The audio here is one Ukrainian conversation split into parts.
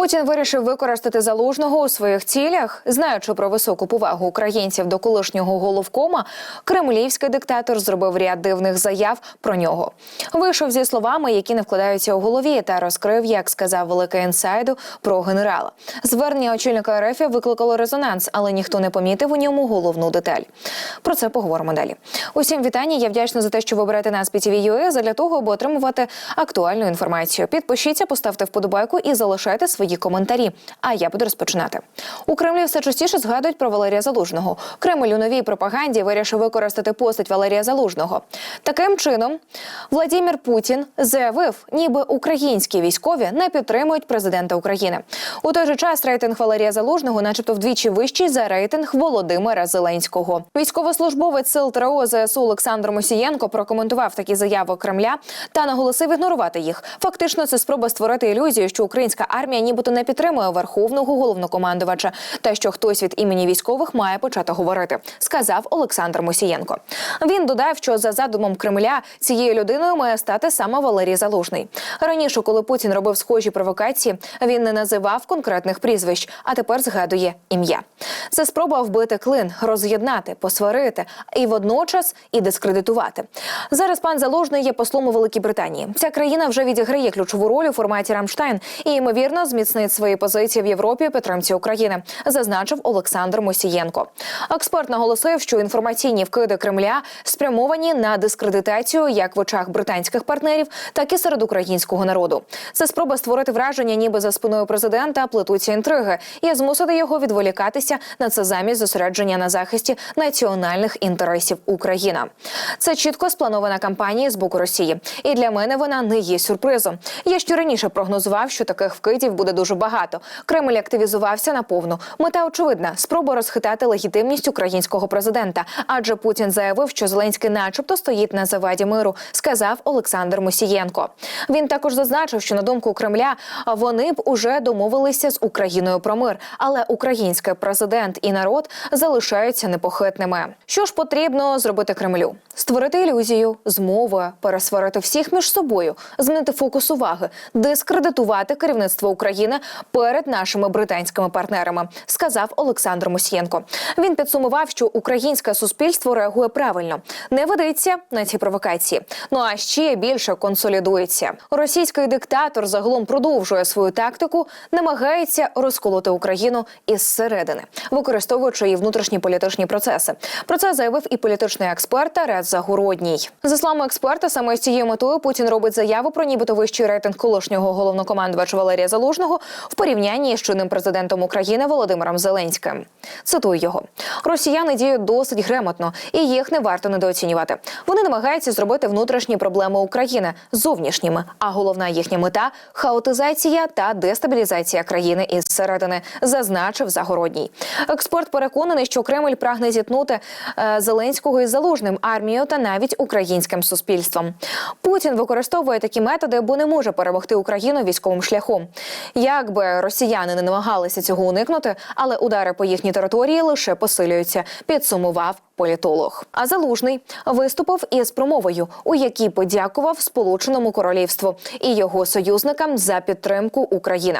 Путін вирішив використати залужного у своїх цілях, знаючи про високу повагу українців до колишнього головкома, кремлівський диктатор зробив ряд дивних заяв про нього. Вийшов зі словами, які не вкладаються у голові, та розкрив, як сказав великий інсайду про генерала. Звернення очільника РФ викликало резонанс, але ніхто не помітив у ньому головну деталь. Про це поговоримо далі. Усім вітання. Я вдячна за те, що ви берете нас PTV.ua задля того, аби отримувати актуальну інформацію. Підпишіться, поставте вподобайку і залишайте свої коментарі. А я буду розпочинати. У Кремлі все частіше згадують про Валерія Залужного. Кремль у новій пропаганді вирішив використати постать Валерія Залужного. Таким чином, Владимир Путін заявив, ніби українські військові не підтримують президента України. У той же час рейтинг Валерія Залужного, начебто, вдвічі вищий за рейтинг Володимира Зеленського. Військовослужбовець сил ТРО ЗСУ Олександр Мосієнко прокоментував такі заяви Кремля та наголосив ігнорувати їх. Фактично, це спроба створити ілюзію, що українська армія нібито не підтримує верховного головнокомандувача, та що хтось від імені військових має почати говорити, сказав Олександр Мосієнко. Він додав, що за задумом Кремля цією людиною має стати саме Валерій Залужний. Раніше, коли Путін робив схожі провокації, він не називав конкретних прізвищ, а тепер згадує ім'я. Це спроба вбити клин, роз'єднати, посварити і водночас і дискредитувати. Зараз пан Залужний є послом у Великій Британії. Ця країна вже відіграє ключову роль у форматі Рамштайн і ймовірно зміцнить свої позиції в Європі підтримці України, зазначив Олександр Мосієнко. Експерт наголосив, що інформаційні вкиди Кремля спрямовані на дискредитацію як в очах британських партнерів, так і серед українського народу. Це спроба створити враження, ніби за спиною президента плетуться інтриги, і змусити його відволікатися на це замість зосередження на захисті національних інтересів України. Це чітко спланована кампанія з боку Росії, і для мене вона не є сюрпризом. Я ще раніше прогнозував, що таких вкидів буде дуже багато. Кремль активізувався наповну. Мета очевидна спроба розхитати легітимність українського президента. Адже Путін заявив, що Зеленський, начебто, стоїть на заваді миру, сказав Олександр Мусієнко. Він також зазначив, що на думку Кремля вони б уже домовилися з Україною про мир, але український президент і народ залишаються непохитними. Що ж потрібно зробити Кремлю? Створити ілюзію, змови, пересварити всіх між собою, змінити фокус уваги, дискредитувати керівництво України перед нашими британськими партнерами, сказав Олександр Мусієнко. Він підсумував, що українське суспільство реагує правильно, не ведеться на ці провокації. Ну а ще більше консолідується. Російський диктатор загалом продовжує свою тактику, намагається розколоти Україну із середини, використовуючи її внутрішні політичні процеси. Про це заявив і політичний експерт Тарас Загородній. За словами експерта, саме з цією метою Путін робить заяву про нібито вищий рейтинг колишнього головнокомандувача Валерія Залужного в порівнянні з чинним президентом України Володимиром Зеленським. Цитую його: Росіяни діють досить грамотно, і їх не варто недооцінювати. Вони намагаються зробити внутрішні проблеми України зовнішніми, а головна їхня мета хаотизація та дестабілізація країни із середини, зазначив Загородній. Експерт переконаний, що Кремль прагне зіткнути е, Зеленського із залужним армією та навіть українським суспільством. Путін використовує такі методи, бо не може перемогти Україну військовим шляхом. Як би росіяни не намагалися цього уникнути, але удари по їхній території лише посилюються. Підсумував політолог. А залужний виступив із промовою, у якій подякував Сполученому Королівству і його союзникам за підтримку України.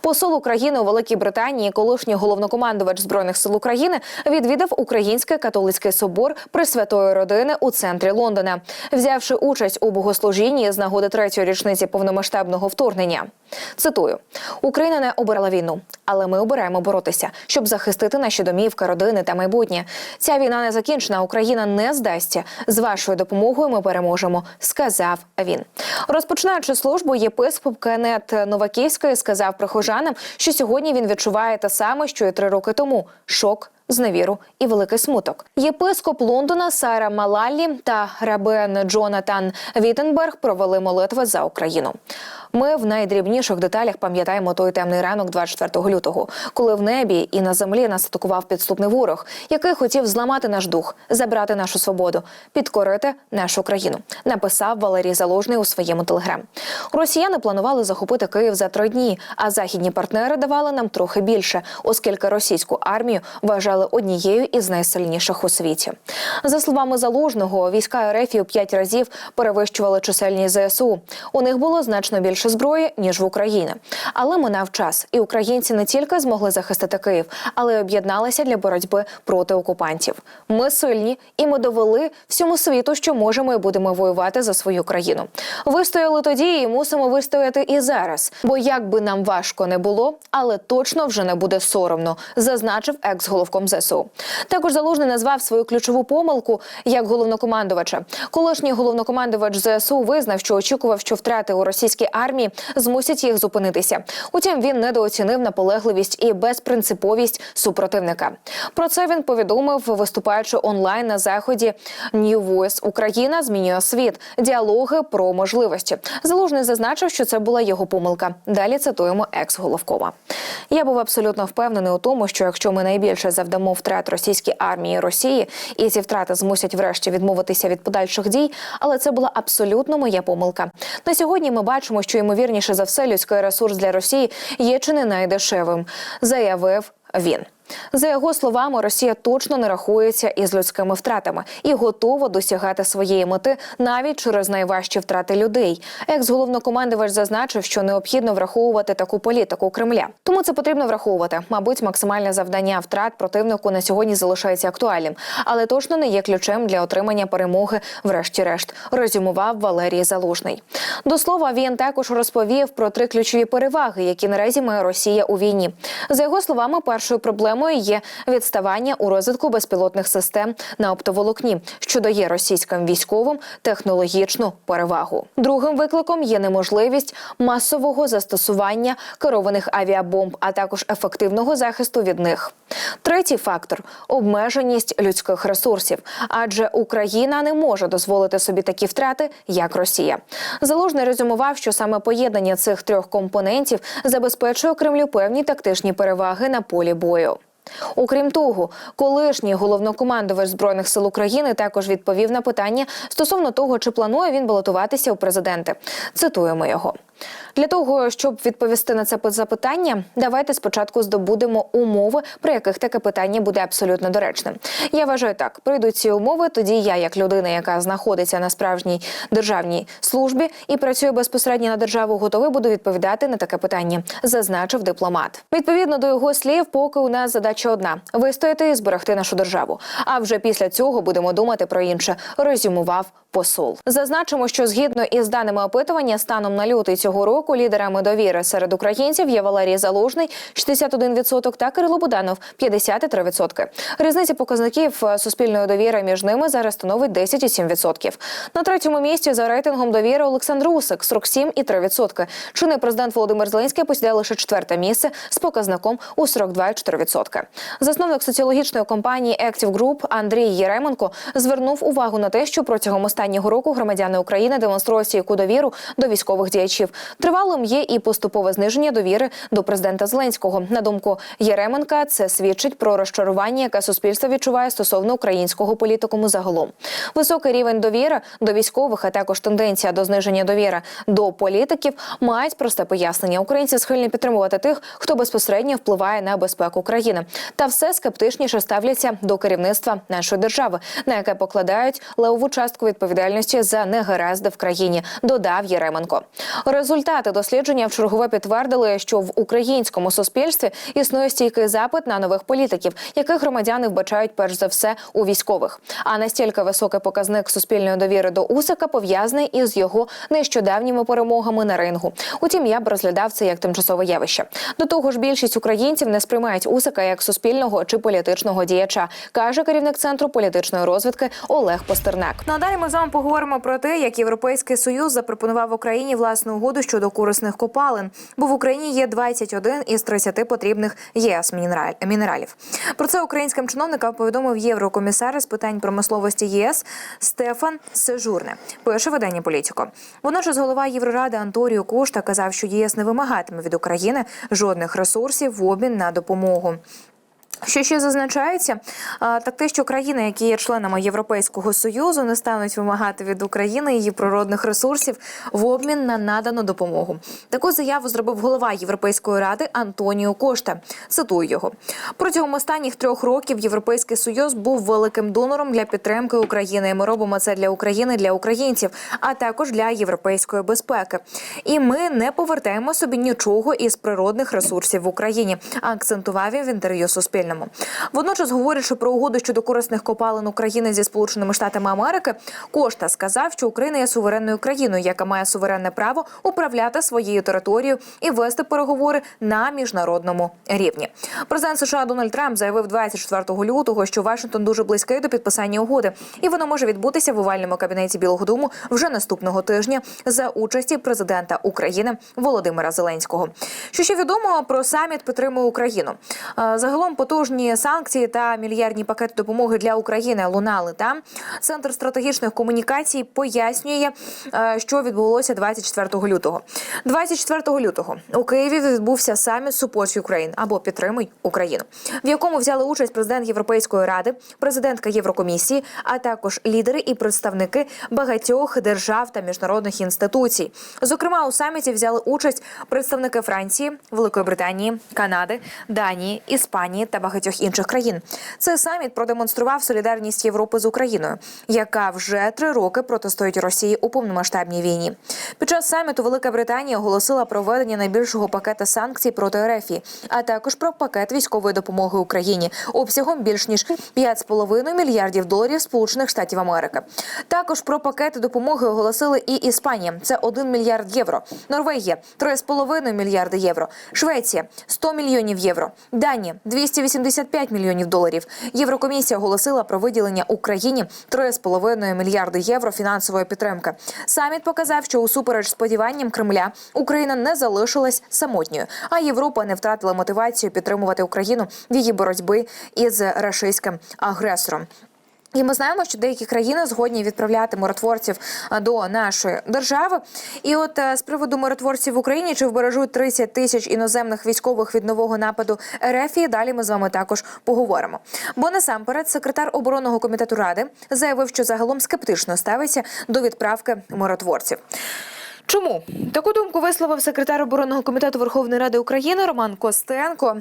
Посол України у Великій Британії, колишній головнокомандувач збройних сил України, відвідав Український католицький собор Пресвятої родини у центрі Лондона, взявши участь у богослужінні з нагоди третьої річниці повномасштабного вторгнення. Цитую: Україна не обирала війну, але ми обираємо боротися, щоб захистити наші домівки, родини та майбутнє. Ця війна не закінчена. Україна не здасться. З вашою допомогою ми переможемо, сказав він. Розпочинаючи службу, єпископ Кенет Новаківський сказав прихожанам, що сьогодні він відчуває те саме, що і три роки тому шок. Зневіру і великий смуток. Єпископ Лондона Сара Малаллі та рабин Джонатан Віттенберг провели молитви за Україну. Ми в найдрібніших деталях пам'ятаємо той темний ранок 24 лютого, коли в небі і на землі нас атакував підступний ворог, який хотів зламати наш дух, забрати нашу свободу, підкорити нашу країну. Написав Валерій Заложний у своєму телеграм. Росіяни планували захопити Київ за три дні, а західні партнери давали нам трохи більше, оскільки російську армію вважали стали однією із найсильніших у світі. За словами залужного, війська РФ у п'ять разів перевищували чисельність ЗСУ. У них було значно більше зброї ніж в Україні. Але минав час, і українці не тільки змогли захистити Київ, але й об'єдналися для боротьби проти окупантів. Ми сильні, і ми довели всьому світу, що можемо і будемо воювати за свою країну. Вистояли тоді і мусимо вистояти і зараз. Бо як би нам важко не було, але точно вже не буде соромно, зазначив екс-головком ЗСУ. Також залужний назвав свою ключову помилку як головнокомандувача. Колишній головнокомандувач ЗСУ визнав, що очікував, що втрати у російській армії змусять їх зупинитися. Утім, він недооцінив наполегливість і безпринциповість супротивника. Про це він повідомив, виступаючи онлайн на заході New Voice Україна змінює світ. Діалоги про можливості. Залужний зазначив, що це була його помилка. Далі цитуємо екс-головкома. Я був абсолютно впевнений у тому, що якщо ми найбільше завдамо втрат російській армії Росії, і ці втрати змусять врешті відмовитися від подальших дій, але це була абсолютно моя помилка. На сьогодні ми бачимо, що ймовірніше за все людський ресурс для Росії є чи не найдешевим, заявив він. За його словами, Росія точно не рахується із людськими втратами і готова досягати своєї мети навіть через найважчі втрати людей. Екс-головнокомандувач зазначив, що необхідно враховувати таку політику Кремля. Тому це потрібно враховувати. Мабуть, максимальне завдання втрат противнику на сьогодні залишається актуальним, але точно не є ключем для отримання перемоги. Врешті-решт, резюмував Валерій Залужний. До слова, він також розповів про три ключові переваги, які наразі має Росія у війні. За його словами, першою проблемою є відставання у розвитку безпілотних систем на оптоволокні, що дає російським військовим технологічну перевагу. Другим викликом є неможливість масового застосування керованих авіабомб, а також ефективного захисту від них. Третій фактор обмеженість людських ресурсів, адже Україна не може дозволити собі такі втрати, як Росія. Залужний резюмував, що саме поєднання цих трьох компонентів забезпечує Кремлю певні тактичні переваги на полі бою. Окрім того, колишній головнокомандувач збройних сил України також відповів на питання стосовно того, чи планує він балотуватися у президенти. Цитуємо його. Для того щоб відповісти на це запитання, давайте спочатку здобудемо умови, при яких таке питання буде абсолютно доречним. Я вважаю так: прийдуть ці умови. Тоді я, як людина, яка знаходиться на справжній державній службі і працює безпосередньо на державу, готовий буду відповідати на таке питання, зазначив дипломат. Відповідно до його слів, поки у нас задача одна вистояти і зберегти нашу державу. А вже після цього будемо думати про інше. Резюмував посол. Зазначимо, що згідно із даними опитування, станом на лютий цього року лідерами довіри серед українців є Валерій Залужний 61% та Кирило Буданов 53%. Різниця показників е, суспільної довіри між ними зараз становить 10,7%. На третьому місці за рейтингом довіри Олександр Усик 47,3%. Чинний президент Володимир Зеленський посідає лише четверте місце з показником у 42,4%. Засновник соціологічної компанії Active Group Андрій Єременко звернув увагу на те, що протягом останнього року громадяни України демонструють стійку довіру до військових діячів. Тривалим є і поступове зниження довіри до президента Зеленського. На думку Єременка, це свідчить про розчарування, яке суспільство відчуває стосовно українського політикуму загалом. Високий рівень довіри до військових, а також тенденція до зниження довіри до політиків мають просте пояснення. Українці схильні підтримувати тих, хто безпосередньо впливає на безпеку країни, та все скептичніше ставляться до керівництва нашої держави, на яке покладають левову частку відповідальності за негаразди в країні. Додав Єременко. Результати дослідження в чергове підтвердили, що в українському суспільстві існує стійкий запит на нових політиків, яких громадяни вбачають перш за все у військових. А настільки високий показник суспільної довіри до Усика пов'язаний із його нещодавніми перемогами на рингу. Утім, я б розглядав це як тимчасове явище. До того ж, більшість українців не сприймають Усика як суспільного чи політичного діяча, каже керівник центру політичної розвідки Олег Постернак. Надалі ми з вами поговоримо про те, як європейський союз запропонував Україні власну угоду щодо корисних копалин, бо в Україні є 21 із 30 потрібних ЄС мінералів. Про це українським чиновникам повідомив єврокомісар з питань промисловості ЄС Стефан Сежурне. Пише видання політико. Водночас голова Євроради Анторіо Кошта казав, що ЄС не вимагатиме від України жодних ресурсів в обмін на допомогу. Що ще зазначається, так те, що країни, які є членами Європейського союзу, не стануть вимагати від України її природних ресурсів в обмін на надану допомогу. Таку заяву зробив голова Європейської ради Антоніо Кошта. Цитую його протягом останніх трьох років. Європейський союз був великим донором для підтримки України. Ми робимо це для України, для українців, а також для європейської безпеки. І ми не повертаємо собі нічого із природних ресурсів в Україні. Акцентував він в інтерв'ю Суспільному. Водночас, говорячи про угоду щодо корисних копалин України зі Сполученими Штатами Америки, Кошта сказав, що Україна є суверенною країною, яка має суверенне право управляти своєю територією і вести переговори на міжнародному рівні. Президент США Дональд Трамп заявив 24 лютого, що Вашингтон дуже близький до підписання угоди, і воно може відбутися в овальному кабінеті Білого Дому вже наступного тижня за участі президента України Володимира Зеленського. Що ще відомо про саміт підтримує Україну. Е, Загалом потужні санкції та мільярдні пакети допомоги для України лунали там. Центр стратегічних комунікацій пояснює, е, що відбулося 24 лютого. 24 лютого у Києві відбувся саміт Support Ukraine або Підтримуй Україну, в якому взяли участь президент Європейської ради, президентка Єврокомісії, а також лідери і представники багатьох держав та міжнародних інституцій. Зокрема, у саміті взяли участь представники Франції, Великої Британії, Канади, Данії, Іспанії та багатьох інших країн. Цей саміт продемонстрував солідарність Європи з Україною, яка вже три роки протистоїть Росії у повномасштабній війні. Під час саміту Велика Британія оголосила про введення найбільшого пакета санкцій проти РФ, а також про пакет військової допомоги Україні обсягом більш ніж 5,5 мільярдів доларів Сполучених Штатів Америки. Також про пакети допомоги оголосили і Іспанія. Це 1 мільярд євро. Норвегія 3,5 мільярди євро. Швеція 100 мільйонів євро. Данія 285 мільйонів доларів. Єврокомісія оголосила про виділення Україні 3,5 мільярди євро фінансової підтримки. Саміт показав, що усупереч сподіванням Кремля Україна не залишилась самотньою, а Європа не втратила мотивацію підтримувати Україну в її боротьби із рашистським агресором. І ми знаємо, що деякі країни згодні відправляти миротворців до нашої держави. І от е, з приводу миротворців в Україні чи вбережуть 30 тисяч іноземних військових від нового нападу РФ, і далі ми з вами також поговоримо. Бо насамперед секретар оборонного комітету ради заявив, що загалом скептично ставиться до відправки миротворців. Чому таку думку висловив секретар оборонного комітету Верховної Ради України Роман Костенко?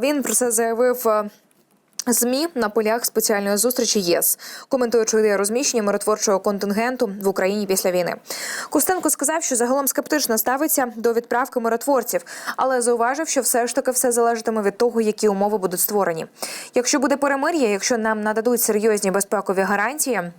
Він про це заявив. ЗМІ на полях спеціальної зустрічі ЄС, коментуючи ідею розміщення миротворчого контингенту в Україні після війни. Костенко сказав, що загалом скептично ставиться до відправки миротворців, але зауважив, що все ж таки все залежатиме від того, які умови будуть створені. Якщо буде перемир'я, якщо нам нададуть серйозні безпекові гарантії.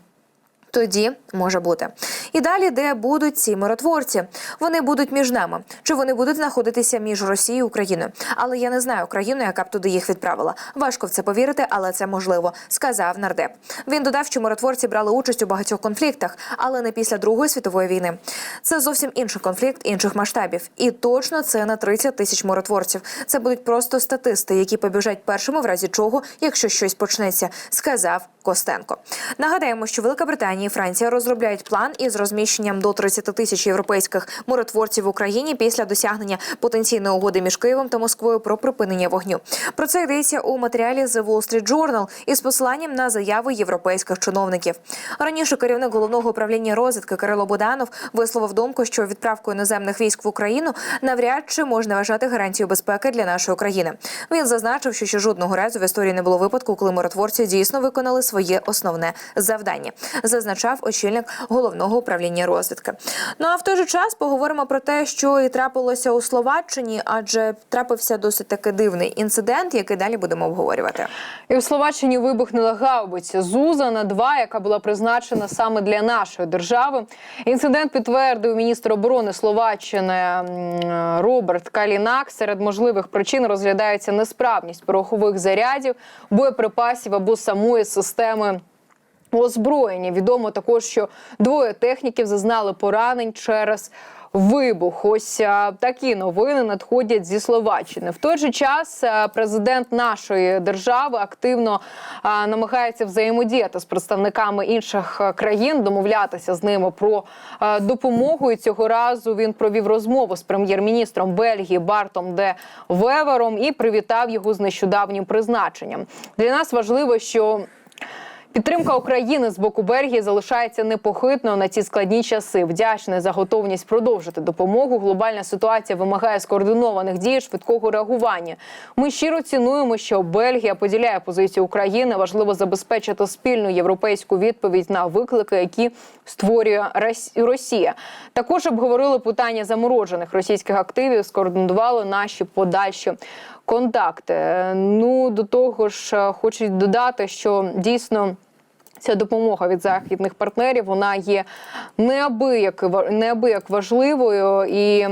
Тоді може бути і далі, де будуть ці миротворці, вони будуть між нами. Чи вони будуть знаходитися між Росією і Україною? Але я не знаю країну, яка б туди їх відправила. Важко в це повірити, але це можливо, сказав нардеп. Він додав, що миротворці брали участь у багатьох конфліктах, але не після Другої світової війни. Це зовсім інший конфлікт інших масштабів, і точно це не 30 тисяч миротворців. Це будуть просто статисти, які побіжать першими в разі чого, якщо щось почнеться, сказав Костенко. Нагадаємо, що Велика Британія і Франція розробляють план із розміщенням до 30 тисяч європейських миротворців в Україні після досягнення потенційної угоди між Києвом та Москвою про припинення вогню. Про це йдеться у матеріалі The Wall Street Journal із посиланням на заяви європейських чиновників. Раніше керівник головного управління розвідки Кирило Боданов висловив думку, що відправку іноземних військ в Україну навряд чи можна вважати гарантією безпеки для нашої країни. Він зазначив, що ще жодного разу в історії не було випадку, коли миротворці дійсно виконали своє основне завдання. Зазначав очільник головного управління розвідки. Ну а в той же час поговоримо про те, що і трапилося у Словаччині, адже трапився досить таки дивний інцидент, який далі будемо обговорювати. І в Словаччині вибухнула гаубиця Зузана 2 яка була призначена саме для нашої держави. Інцидент підтвердив міністр оборони Словаччини Роберт Калінак. Серед можливих причин розглядається несправність порохових зарядів, боєприпасів або самої системи. Озброєння відомо також, що двоє техніків зазнали поранень через вибух. Ось е, такі новини надходять зі Словаччини. В той же час е, президент нашої держави активно е, намагається взаємодіяти з представниками інших країн, домовлятися з ними про е, допомогу. І цього разу він провів розмову з прем'єр-міністром Бельгії Бартом де Вевером і привітав його з нещодавнім призначенням. Для нас важливо, що Підтримка України з боку Бельгії залишається непохитною на ці складні часи. Вдячний за готовність продовжити допомогу. Глобальна ситуація вимагає скоординованих дій, швидкого реагування. Ми щиро цінуємо, що Бельгія поділяє позицію України. Важливо забезпечити спільну європейську відповідь на виклики, які створює Рос- Росія. Також обговорили питання заморожених російських активів, скоординували наші подальші контакти. Е, Ну до того ж, хочу хочуть додати, що дійсно. Ця допомога від західних партнерів вона є неабияк неабияк важливою і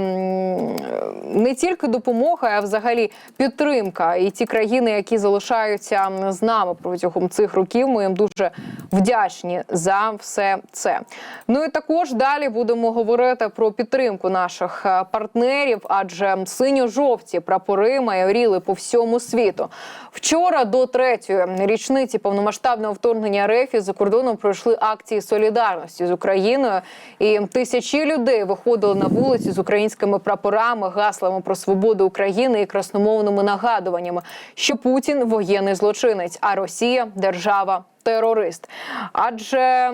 не тільки допомога, а взагалі підтримка. І ті країни, які залишаються з нами протягом цих років, ми їм дуже вдячні за все це. Ну і також далі будемо говорити про підтримку наших е, партнерів, адже синьо-жовті прапори майоріли по всьому світу. Вчора до третьої річниці повномасштабного вторгнення За кордоном пройшли акції солідарності з Україною, і тисячі людей виходили на вулиці з українськими прапорами, гаслами про свободу України і красномовними нагадуваннями, що Путін воєнний злочинець, а Росія держава. Терорист, адже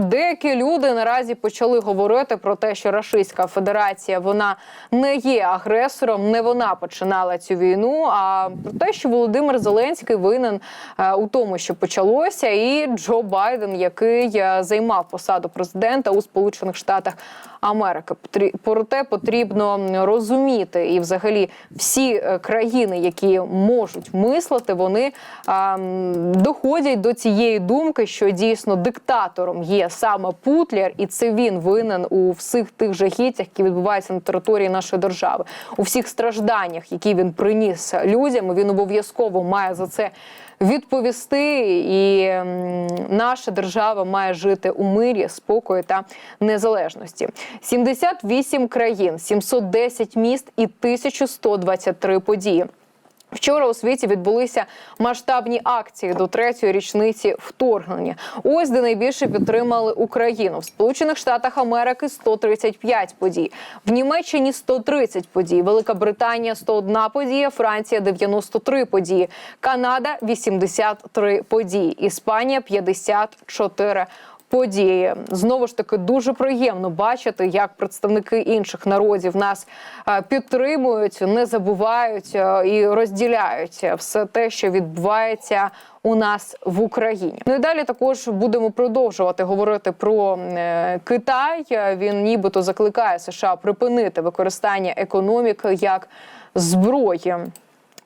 деякі люди наразі почали говорити про те, що Рашистська Федерація вона не є агресором, не вона починала цю війну. А про те, що Володимир Зеленський винен е, у тому, що почалося, і Джо Байден, який е, займав посаду президента у Сполучених Штатах Америки. Проте потрібно розуміти, і взагалі всі е, країни, які можуть мислити, вони а, доходять до цієї думки, що дійсно диктатором є саме Путлер, і це він винен у всіх тих жахіттях, які відбуваються на території нашої держави, у всіх стражданнях, які він приніс людям. Він обов'язково має за це відповісти, і наша держава має жити у мирі, спокої та незалежності. 78 країн, 710 міст і 1123 події. Вчора у світі відбулися масштабні акції до третьої річниці вторгнення. Ось де найбільше підтримали Україну. В Сполучених Штатах Америки 135 подій, в Німеччині 130 подій, Велика Британія 101 подія, Франція 93 події, Канада 83 події, Іспанія 54 події. Знову ж таки дуже приємно бачити, як представники інших народів нас е, підтримують, не забувають е, і розділяють все те, що відбувається. У нас в Україні. Ну і далі також будемо продовжувати говорити про е, Китай. Він нібито закликає США припинити використання економіки як зброї.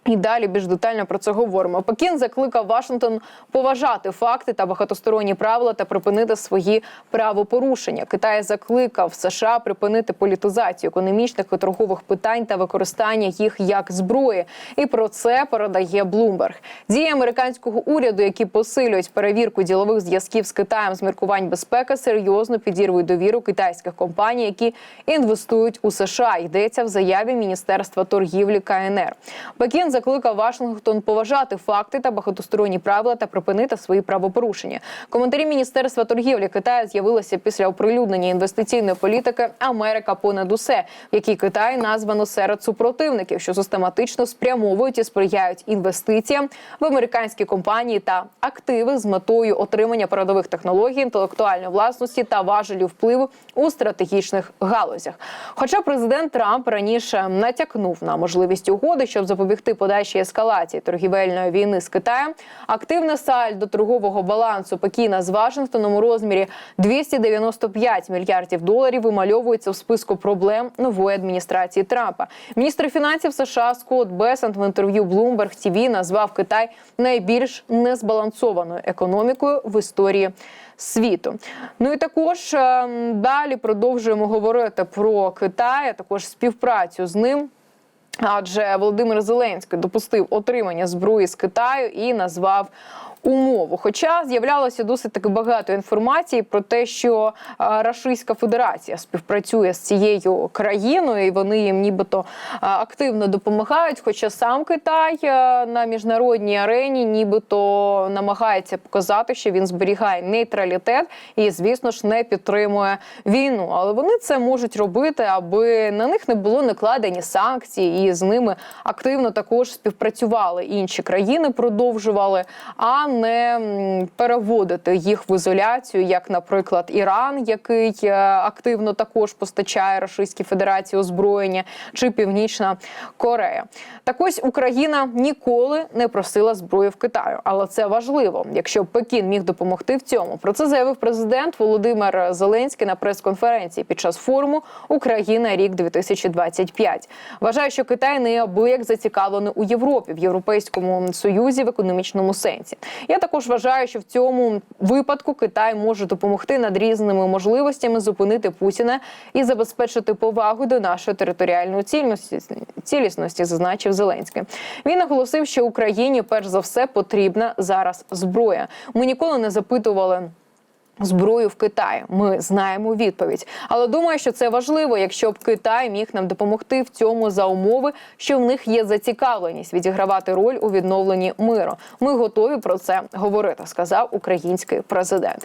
І далі більш детально про це говоримо. Пекін закликав Вашингтон поважати факти та багатосторонні правила та припинити свої правопорушення. Китай закликав США припинити політизацію економічних і торгових питань та використання їх як зброї. І про це передає Блумберг. Дії американського уряду, які посилюють перевірку ділових зв'язків з Китаєм з міркувань безпеки, серйозно підірвують довіру китайських компаній, які інвестують у США. Йдеться в заяві Міністерства торгівлі КНР. Пекін закликав Вашингтон поважати факти та багатосторонні правила та припинити свої правопорушення. Коментарі Міністерства торгівлі Китаю з'явилися після оприлюднення інвестиційної політики Америка понад усе, в якій Китай названо серед супротивників, що систематично спрямовують і сприяють інвестиціям в американські компанії та активи з метою отримання передових технологій, інтелектуальної власності та важелів впливу у стратегічних галузях. Хоча президент Трамп раніше натякнув на можливість угоди, щоб запобігти подальшій ескалації торгівельної війни з Китаєм, активне сальдо торгового балансу Пекіна з Вашингтоном у розмірі 295 мільярдів доларів вимальовується в списку проблем нової адміністрації Трампа. Міністр фінансів США Скотт Бесент в інтерв'ю Bloomberg TV назвав Китай найбільш незбалансованою економікою в історії. Світу, ну і також е, далі продовжуємо говорити про Китай, а також співпрацю з ним. Адже Володимир Зеленський допустив отримання зброї з Китаю і назвав умову. Хоча з'являлося досить таки багато інформації про те, що е, Рашистська Федерація співпрацює з цією країною, і вони їм нібито е, активно допомагають. Хоча сам Китай е, на міжнародній арені нібито намагається показати, що він зберігає нейтралітет і, звісно ж, не підтримує війну. Але вони це можуть робити, аби на них не було накладені санкції, і з ними активно також співпрацювали інші країни, продовжували, а не переводити їх в ізоляцію, як, наприклад, Іран, який е, активно також постачає Російській Федерації озброєння, чи Північна Корея. Так ось Україна ніколи не просила зброю в Китаю, але це важливо, якщо Пекін міг допомогти в цьому. Про це заявив президент Володимир Зеленський на прес-конференції під час форуму Україна рік 2025. Вважає, що Китай неабияк зацікавлений у Європі в Європейському Союзі в економічному сенсі. Я також вважаю, що в цьому випадку Китай може допомогти над різними можливостями зупинити Путіна і забезпечити повагу до нашої територіальної цільності цілісності, зазначив Зеленський. Він наголосив, що Україні перш за все потрібна зараз зброя. Ми ніколи не запитували. Зброю в Китаї ми знаємо відповідь, але думаю, що це важливо, якщо б Китай міг нам допомогти в цьому за умови, що в них є зацікавленість відігравати роль у відновленні миру. Ми готові про це говорити, сказав український президент.